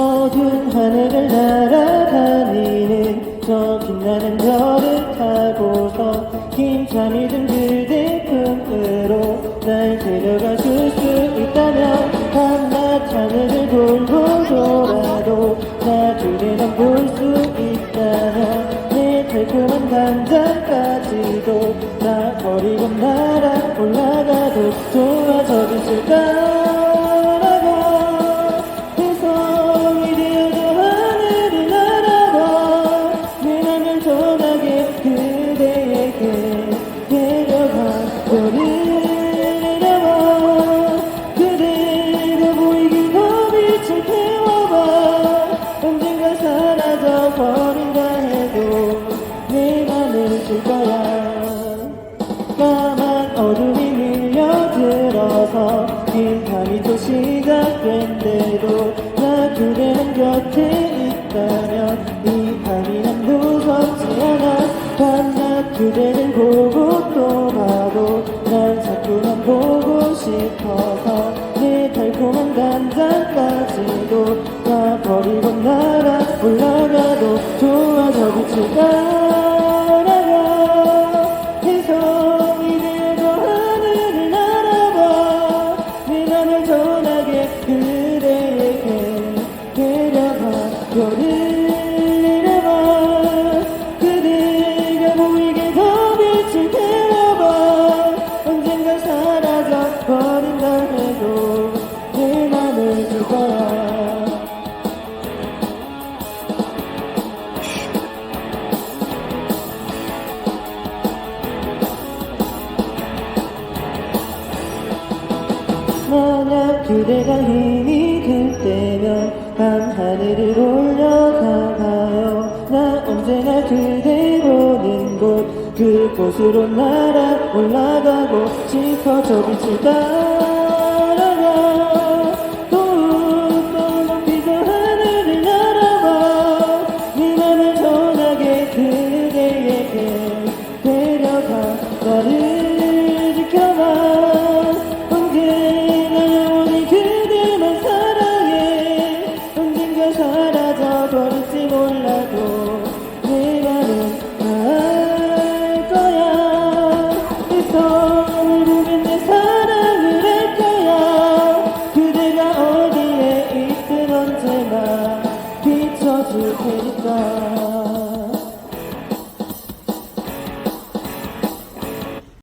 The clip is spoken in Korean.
어두운 하늘을 날아다니는 저 빛나는 별을 타고서 긴 잠이 든 그대 품으로 날 데려가 줄 수 있다면 밤낮 하늘을 돌고 돌아도 나중에만 볼수 있다면 내 달콤한 감정까지도 나 버리고 날아 올라가도 좋아져 있을까 밀려들어서 긴 밤이 또 시작된대도 나 그대는 곁에 있다면 이 밤이 난 무섭지 않아. 밤낮 그대를 보고 또 봐도 난 자꾸만 보고 싶어서 내 달콤한 감정까지도 다 버리고 날아. 올라 내려봐 그대가 보이게 더 빛을 태워봐. 언젠가 사라져 버린다 해도 내 맘을 줄 거야 만약 그대가 힘이 들 때면 밤하늘을 올려다가요 나 언제나 그대 보는 곳. 그곳으로 날아 올라가고 싶어 저 빛을 따라 언제나 비춰줄 테니까